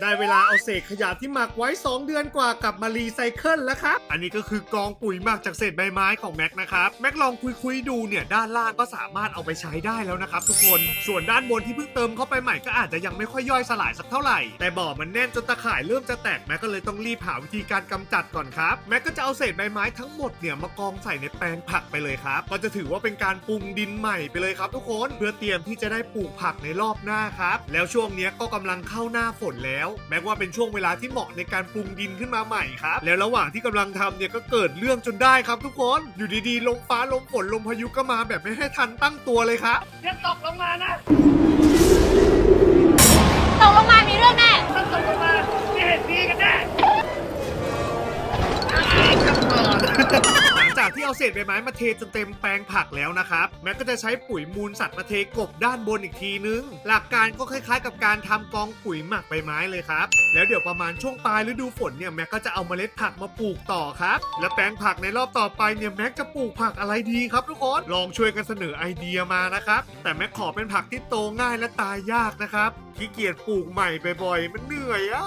ได้เวลาเอาเศษขยะที่หมักไว้ 2 เดือนกว่ากลับมารีไซเคิลแล้วครับ อันนี้ก็คือกองปุ๋ยหมักจากเศษใบไม้ของแม็กนะครับ แม็กลองคุยๆดูเนี่ยด้านล่างก็สามารถเอาไปใช้ได้แล้วนะครับทุกคน ส่วนด้านบนที่เพิ่งเติมเข้าไปใหม่ก็อาจจะยังไม่ค่อยย่อยสลายสักเท่าไหร่ แต่บ่อมันแน่นจนตะข่ายเริ่มจะแตกแม็กก็เลยต้องรีบหาวิธีการกำจัดก่อนครับ แม็กก็จะเอาเศษใบไม้ทั้งหมดเนี่ยมากองใส่ในแปลงผักไปเลยครับ ก็จะถือว่าเป็นการปรุงดินใหม่ไปเลยครับ ทุกคน เพื่อเตรียมที่จะได้ปลูกผักในรอบหน้าครับ แล้วช่วงนี้ก็กำลังเข้าหน้าฝนแล้วแม้ว่าเป็นช่วงเวลาที่เหมาะในการปรุงดินขึ้นมาใหม่ครับแล้วระหว่างที่กำลังทำเนี่ยก็เกิดเรื่องจนได้ครับทุกคนอยู่ดีๆลมฟ้าลมฝนลมพายุก็มาแบบไม่ให้ทันตั้งตัวเลยครับอย่าตกลงมานะ ที่เอาเศษใบไม้มาเทจนเต็มแปลงผักแล้วนะครับ แม็กก็จะใช้ปุ๋ยมูลสัตว์มาเทกบด้านบนอีกทีนึง หลักการก็คล้ายๆ กับการทำกองปุ๋ยหมักใบไม้เลยครับ แล้วเดี๋ยวประมาณช่วงปลายฤดูฝนเนี่ยแม็กก็จะเอาเมล็ดผักมาปลูกต่อครับ และแปลงผักในรอบต่อไปเนี่ยแม็กจะปลูกผักอะไรดีครับทุกคนลองช่วยกันเสนอไอเดียมานะครับ แต่แม็กขอเป็นผักที่โตง่ายและตายยากนะครับขี้เกียจปลูกใหม่บ่อยๆมันเหนื่อยอะ